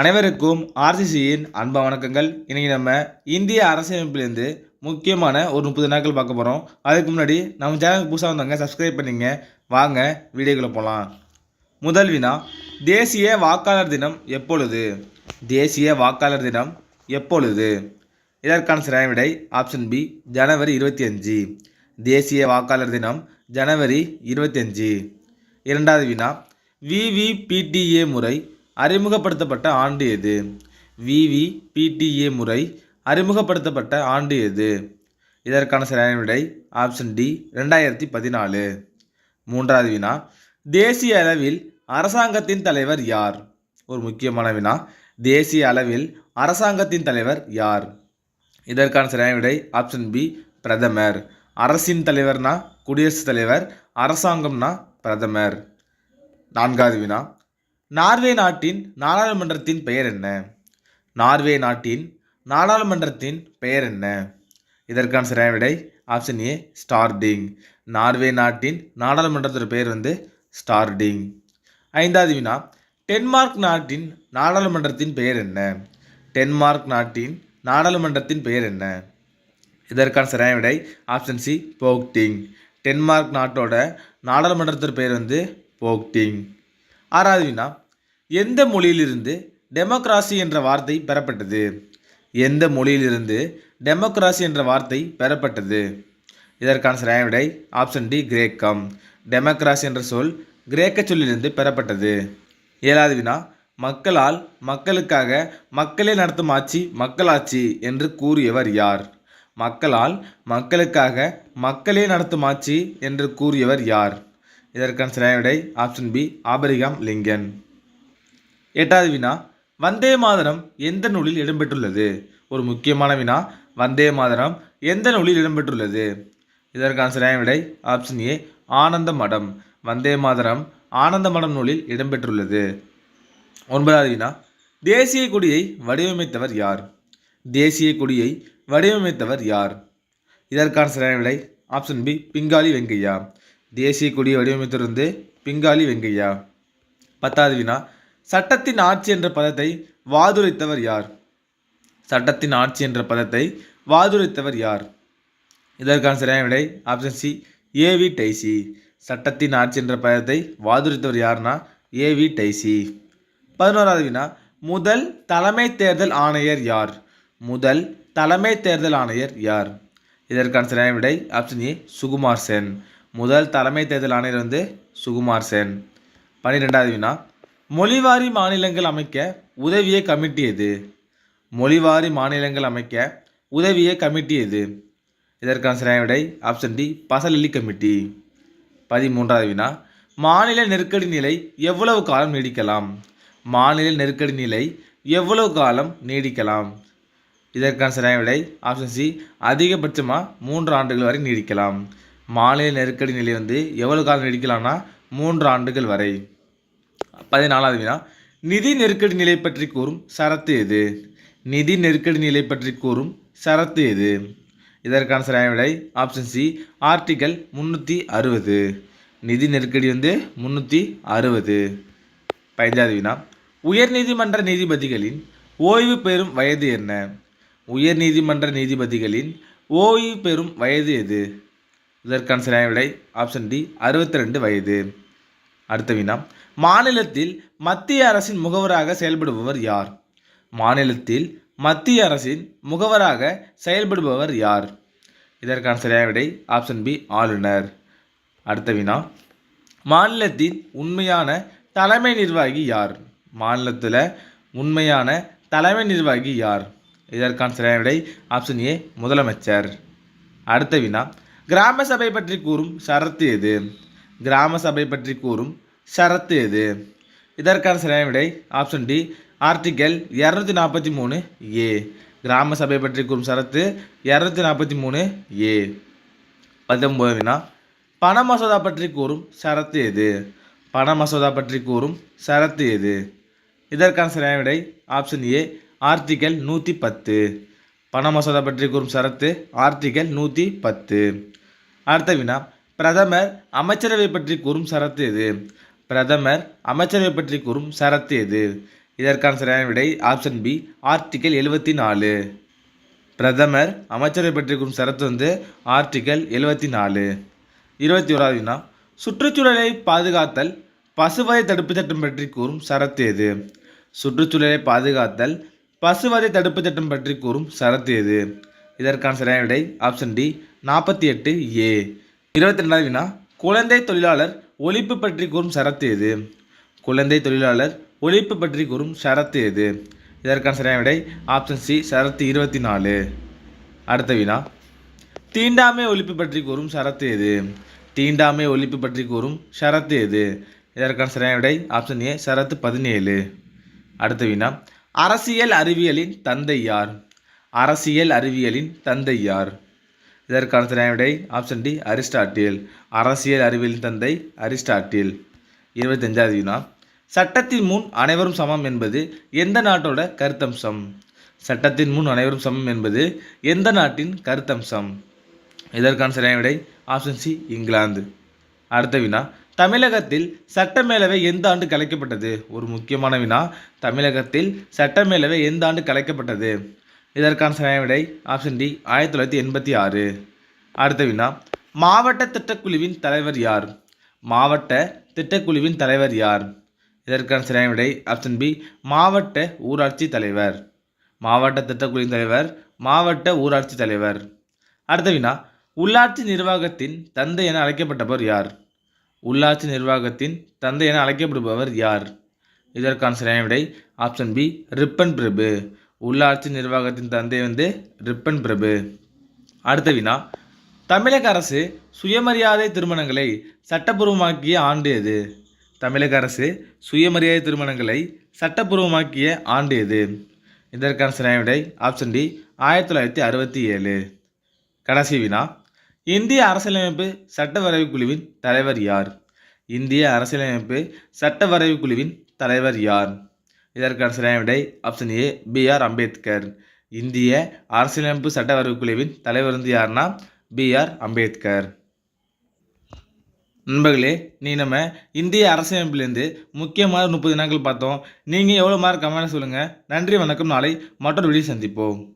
அனைவருக்கும் ஆர்சிசியின் அன்ப வணக்கங்கள். இன்றைக்கி நம்ம இந்திய அரசியலமைப்பிலேருந்து முக்கியமான ஒரு முப்பது நாட்கள் பார்க்க போகிறோம் அதுக்கு முன்னாடி நம்ம சேனலுக்கு புதுசாக வந்தாங்க சப்ஸ்கிரைப் பண்ணிங்க. வாங்க வீடியோக்குள்ளே போகலாம் முதல் வினா தேசிய வாக்காளர் தினம் எப்பொழுது? தேசிய வாக்காளர் தினம் எப்பொழுது? இதற்கான சரியான விடை ஆப்ஷன் பி ஜனவரி இருபத்தி அஞ்சு. தேசிய வாக்காளர் தினம் ஜனவரி இருபத்தி அஞ்சு. இரண்டாவது வினா விவிபிடிஏ முறை அறிமுகப்படுத்தப்பட்ட ஆண்டு எது? விவிபிடிஏ முறை அறிமுகப்படுத்தப்பட்ட ஆண்டு எது? இதற்கான சரியான விடை ஆப்ஷன் டி ரெண்டாயிரத்தி பதினாலு. மூன்றாவது வினா தேசிய அளவில் அரசாங்கத்தின் தலைவர் யார்? ஒரு முக்கியமான வினா தேசிய அளவில் அரசாங்கத்தின் தலைவர் யார்? இதற்கான சரியான விடை ஆப்ஷன் பி பிரதமர். அரசின் தலைவர்னா குடியரசுத் தலைவர் அரசாங்கம்னா பிரதமர். நான்காவது வினா நார்வே நாட்டின் நாடாளுமன்றத்தின் பெயர் என்ன? நார்வே நாட்டின் நாடாளுமன்றத்தின் பெயர் என்ன? இதற்கான சரியான விடை ஆப்ஷன் ஏ ஸ்டார்டிங். நார்வே நாட்டின் நாடாளுமன்றத்தோட பெயர் வந்து ஸ்டார்டிங். ஐந்தாவது வினா டென்மார்க் நாட்டின் நாடாளுமன்றத்தின் பெயர் என்ன? டென்மார்க் நாட்டின் நாடாளுமன்றத்தின் பெயர் என்ன? இதற்கான சரியான விடை ஆப்ஷன் சி போக்டிங். டென்மார்க் நாட்டோட நாடாளுமன்றத்தோட பெயர் வந்து போக்டிங். ஆறாவது வினா எந்த மொழியிலிருந்து டெமோக்ராசி என்ற வார்த்தை பெறப்பட்டது? எந்த மொழியிலிருந்து டெமோக்ராசி என்ற வார்த்தை பெறப்பட்டது? இதற்கான சரியான விடை ஆப்ஷன் டி கிரேக்கம். டெமோக்ராசி என்ற சொல் கிரேக்க சொல்லிலிருந்து பெறப்பட்டது. ஏழாவது வினா மக்களால் மக்களுக்காக மக்களே நடத்தும் ஆட்சி மக்களாட்சி என்று கூறியவர் யார்? மக்களால் மக்களுக்காக மக்களே நடத்தும் ஆட்சி என்று கூறியவர் யார்? இதற்கான சரியான விடை ஆப்ஷன் பி ஆபரிகாம் லிங்கன். எட்டாவது வினா வந்தே மாதரம் எந்த நூலில் இடம்பெற்றுள்ளது? ஒரு முக்கியமான வினா வந்தே மாதரம் எந்த நூலில் இடம்பெற்றுள்ளது? இதற்கான சரியான விடை ஆப்ஷன் ஏ ஆனந்த மடம். வந்தே மாதரம் ஆனந்த மடம் நூலில் இடம்பெற்றுள்ளது. ஒன்பதாவது வினா தேசிய கொடியை வடிவமைத்தவர் யார்? தேசிய கொடியை வடிவமைத்தவர் யார்? இதற்கான சரியான விடை ஆப்ஷன் பி பிங்காலி வெங்கையா. தேசிய கொடியை வடிவமைத்திருந்து பிங்காலி வெங்கையா. பத்தாவது வினா. சட்டத்தின் ஆட்சி என்ற பதத்தை வாதுரைத்தவர் யார்? சட்டத்தின் ஆட்சி என்ற பதத்தை வாதுரைத்தவர் யார்? இதற்கான சரியான விடை ஆப்ஷன் சி ஏவி டைசி சட்டத்தின் ஆட்சி என்ற பதத்தை வாதுரைத்தவர் யார்னா? ஏவி டைசி பதினோராவது வினா. முதல் தலைமை தேர்தல் ஆணையர் யார்? முதல் தலைமை தேர்தல் ஆணையர் யார்? இதற்கான சரியான விடை ஆப்ஷன் ஏ சுகுமார் சென். முதல் தலைமை தேர்தல் ஆணையர் வந்து சுகுமார் சென். பன்னிரெண்டாவது வினா. மொழிவாரி மாநிலங்கள் அமைக்க உதவிய கமிட்டி எது? மொழிவாரி மாநிலங்கள் அமைக்க உதவிய கமிட்டி எது? இதற்கான சரியான விடை ஆப்ஷன் டி பசலலி கமிட்டி. பதிமூன்றாவது வினா. மாநில நெருக்கடி நிலை எவ்வளவு காலம் நீடிக்கலாம்? மாநில நெருக்கடி நிலை எவ்வளவு காலம் நீடிக்கலாம்? இதற்கான சரியான விடை ஆப்ஷன் சி அதிகபட்சமாக மூன்று ஆண்டுகள் வரை நீடிக்கலாம். மாநில நெருக்கடி நிலை வந்து எவ்வளவு காலம் நீடிக்கலாம்னா மூன்று ஆண்டுகள் வரை. பதினாலாவது வினா. நிதி நெருக்கடி நிலை பற்றி கூறும் சரத்து எது? நிதி நெருக்கடி நிலை பற்றி கூறும் சரத்து எது? இதற்கான சரியான விடை ஆப்ஷன் சி ஆர்டிகல் முந்நூற்றி அறுபது. நிதி நெருக்கடி வந்து முந்நூற்றி அறுபது. பதினஞ்சாவது வினா. உயர்நீதிமன்ற நீதிபதிகளின் ஓய்வு பெறும் வயது என்ன? உயர்நீதிமன்ற நீதிபதிகளின் ஓய்வு பெறும் வயது எது? இதற்கான சரியான விடை ஆப்ஷன் டி அறுபத்தி ரெண்டு வயது. அடுத்த வினா மாநிலத்தில் மத்திய அரசின் முகவராக செயல்படுபவர் யார்? மாநிலத்தில் மத்திய அரசின் முகவராக செயல்படுபவர் யார்? இதற்கான சரியான விடை ஆப்ஷன் பி ஆளுநர். அடுத்த வினா மாநிலத்தின் உண்மையான தலைமை நிர்வாகி யார்? மாநிலத்தில் உண்மையான தலைமை நிர்வாகி யார்? இதற்கான சரியான விடை ஆப்ஷன் ஏ முதலமைச்சர். அடுத்த வினா கிராம சபை பற்றி கூறும் ஷரத்து எது? கிராம சபை பற்றி கூறும் ஷரத்து எது? இதற்கான சரியான விடை ஆப்ஷன் டி ஆர்டிகல் இரநூத்தி நாற்பத்தி மூணு ஏ கிராம சபை பற்றி கூறும் ஷரத்து இரநூத்தி நாற்பத்தி மூணு ஏ பத்தொன்பது வினா. பண மசோதா பற்றி கூறும் ஷரத்து எது? பண மசோதா பற்றி கூறும் ஷரத்து எது? இதற்கான சரியான விடை ஆப்ஷன் ஏ ஆர்டிகல் நூற்றி பத்து. பண மசோதா பற்றி கூறும் சரத்து ஆர்டிகல் நூற்றி பத்து. அடுத்த வினா பிரதமர் அமைச்சரவை பற்றி கூறும் சரத்து எது? பிரதமர் அமைச்சரவை பற்றி கூறும் சரத்து எது? இதற்கான சரியான விடை ஆப்ஷன் பி ஆர்டிகல் எழுபத்தி நாலு. பிரதமர் அமைச்சரவை பற்றி கூறும் சரத்து வந்து ஆர்டிகல் எழுபத்தி நாலு. இருபத்தி ஓராவது வினா சுற்றுச்சூழலை பாதுகாத்தல் பசுவதை தடுப்பு சட்டம் பற்றி கூறும் சரத்து எது? சுற்றுச்சூழலை பாதுகாத்தல் பசுவதை தடுப்பு திட்டம் பற்றி கூறும் சரத்து எது? இதற்கான சரியான விடை ஆப்ஷன் டி நாற்பத்தி எட்டு ஏ இருபத்தி ரெண்டாவது வினா குழந்தை தொழிலாளர் ஒழிப்பு பற்றி கூறும் சரத்து எது? குழந்தை தொழிலாளர் ஒழிப்பு பற்றி கூறும் ஷரத்து எது? இதற்கான சரியான விடை ஆப்ஷன் சி சரத்து இருபத்தி நாலு அடுத்த வினா தீண்டாமை ஒழிப்பு பற்றி கூறும் சரத்து எது? தீண்டாமை ஒழிப்பு பற்றி கூறும் ஷரத்து எது? இதற்கான சரியான விடை ஆப்ஷன் ஏ ஷரத்து பதினேழு. அடுத்த வினா அரசியல் அறிவியலின் தந்தை யார்? அரசியல் அறிவியலின் தந்தை யார்? இதற்கான சரியான ஆப்ஷன் டி அரிஸ்டாட்டில். அரசியல் அறிவியலின் தந்தை அரிஸ்டாட்டில். இருபத்தஞ்சாவது வினா. சட்டத்தின் முன் அனைவரும் சமம் என்பது எந்த நாட்டோட கருத்தம்சம்? சட்டத்தின் முன் அனைவரும் சமம் என்பது எந்த நாட்டின் கருத்தம்சம்? இதற்கான சரியான விடை ஆப்ஷன் சி இங்கிலாந்து. அடுத்த வினா. தமிழகத்தில் சட்டமேலவை எந்த ஆண்டு கலைக்கப்பட்டது? ஒரு முக்கியமான வினா. தமிழகத்தில் சட்டமேலவை எந்த ஆண்டு கலைக்கப்பட்டது? இதற்கான சரியான விடை ஆப்ஷன் டி ஆயிரத்தி தொள்ளாயிரத்தி எண்பத்தி ஆறு. அடுத்த வினா. மாவட்ட திட்டக்குழுவின் தலைவர் யார்? மாவட்ட திட்டக்குழுவின் தலைவர் யார்? இதற்கான சரியான விடை ஆப்ஷன் பி மாவட்ட ஊராட்சி தலைவர். மாவட்ட திட்டக்குழுவின் தலைவர் மாவட்ட ஊராட்சி தலைவர். அடுத்த வினா. உள்ளாட்சி நிர்வாகத்தின் தந்தை என அழைக்கப்பட்டவர் யார்? உள்ளாட்சி நிர்வாகத்தின் தந்தை என அழைக்கப்படுபவர் யார்? இதற்கான சரியான விடை ஆப்ஷன் பி ரிப்பன் பிரபு. உள்ளாட்சி நிர்வாகத்தின் தந்தை வந்து ரிப்பன் பிரபு. அடுத்த வினா. தமிழக அரசு சுயமரியாதை திருமணங்களை சட்டப்பூர்வமாக்கிய ஆண்டு எது? தமிழக அரசு சுயமரியாதை திருமணங்களை சட்டப்பூர்வமாக்கிய ஆண்டு எது? இதற்கான சரியான விடை ஆப்ஷன் டி ஆயிரத்தி தொள்ளாயிரத்தி அறுபத்தி ஏழு. கடைசி வினா. இந்திய அரசியலமைப்பு சட்டவரைவு குழுவின் தலைவர் யார்? இந்திய அரசியலமைப்பு சட்டவரைவு குழுவின் தலைவர் யார்? இதற்கான சரியான விடை option A B R Ambedkar. இந்திய அரசியலமைப்பு சட்டவரைவு குழுவின் தலைவர் வந்து யாருன்னா பி ஆர் அம்பேத்கர். நண்பர்களே நீ நம்ம இந்திய அரசியலமைப்புலேருந்து முக்கியமான முப்பது நாட்கள் பார்த்தோம். நீங்கள் எவ்வளோ மார்க் கமெண்ட் சொல்லுங்கள் நன்றி வணக்கம். நாளை மற்றொரு வீடியோ சந்திப்போம்.